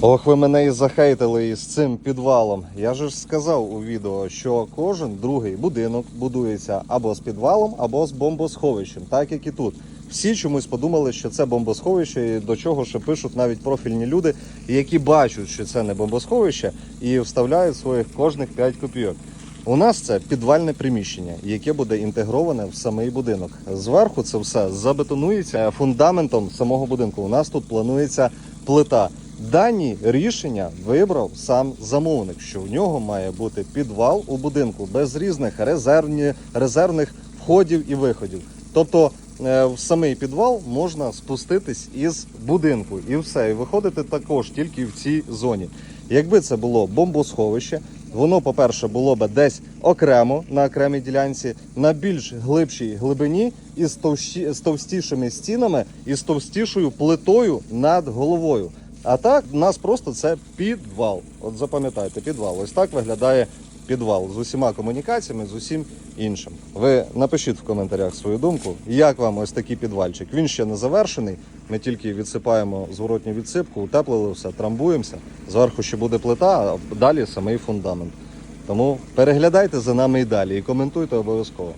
Ох, ви мене і захейтили із цим підвалом. Я ж сказав у відео, що кожен другий будинок будується або з підвалом, або з бомбосховищем, так як і тут. Всі чомусь подумали, що це бомбосховище, і до чого ще пишуть навіть профільні люди, які бачать, що це не бомбосховище, і вставляють своїх кожних 5 копійок. У нас це підвальне приміщення, яке буде інтегроване в самий будинок. Зверху це все забетонується фундаментом самого будинку. У нас тут планується плита. Дані рішення вибрав сам замовник, що в нього має бути підвал у будинку без різних резервні, резервних входів і виходів. Тобто е, в самий підвал можна спуститись із будинку і все, і виходити також тільки в цій зоні. Якби це було бомбосховище, воно, по-перше, було б десь окремо на окремій ділянці, на більш глибшій глибині і товщі, з товстішими стінами і з товстішою плитою над головою. А так, у нас просто це підвал. От запам'ятайте, підвал. Ось так виглядає підвал з усіма комунікаціями, з усім іншим. Ви напишіть в коментарях свою думку, як вам ось такий підвальчик. Він ще не завершений. Ми тільки відсипаємо зворотню відсипку, утеплили все, трамбуємося. Зверху ще буде плита, а далі самий фундамент. Тому переглядайте за нами і далі і коментуйте обов'язково.